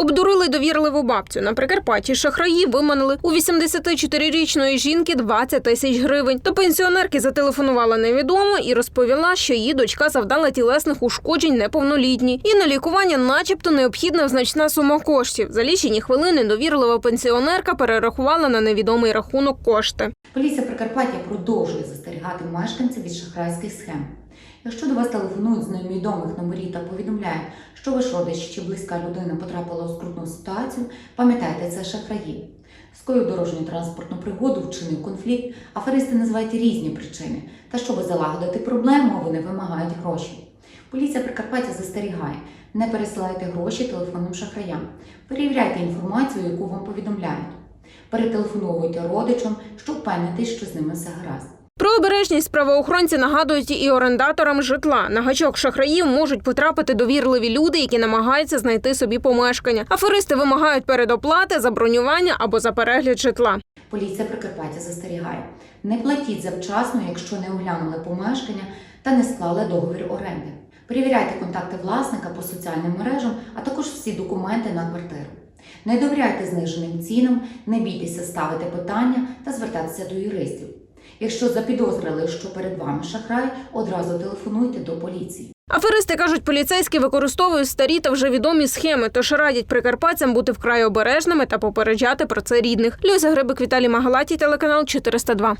Обдурили довірливу бабцю. На Прикарпатті шахраї виманили у 84-річної жінки 20 тисяч гривень. До пенсіонерки зателефонувала невідомо і розповіла, що її дочка завдала тілесних ушкоджень неповнолітній. І на лікування, начебто, необхідна значна сума коштів. За лічені хвилини довірлива пенсіонерка перерахувала на невідомий рахунок кошти. Поліція Прикарпаття продовжує застерігати мешканців від шахрайських схем. Якщо до вас телефонують з невідомих номерів та повідомляють, що ваш родич чи близька людина потрапила у скрутну ситуацію, пам'ятайте, це шахраї. Скоїв дорожню транспортну пригоду, вчинив конфлікт, аферисти називають різні причини. Та щоб залагодити проблему, вони вимагають гроші. Поліція Прикарпаття застерігає: не пересилайте гроші телефонним шахраям. Перевіряйте інформацію, яку вам повідомляють. Перетелефоновуйте родичам, щоб впевнитись, що з ними все гаразд. Про обережність правоохоронці нагадують і орендаторам житла. На гачок шахраїв можуть потрапити довірливі люди, які намагаються знайти собі помешкання. Аферисти вимагають передоплати за бронювання або за перегляд житла. Поліція Прикарпаття застерігає: не платіть завчасно, якщо не оглянули помешкання та не склали договір оренди. Перевіряйте контакти власника по соціальним мережам, а також всі документи на квартиру. Не довіряйте зниженим цінам, не бійтеся ставити питання та звертатися до юристів. Якщо запідозрили, що перед вами шахрай, одразу телефонуйте до поліції. Аферисти кажуть, поліцейські використовують старі та вже відомі схеми, тож радять прикарпатцям бути вкрай обережними та попереджати про це рідних. Люся Грибик, Віталій Магалатій, телеканал 402.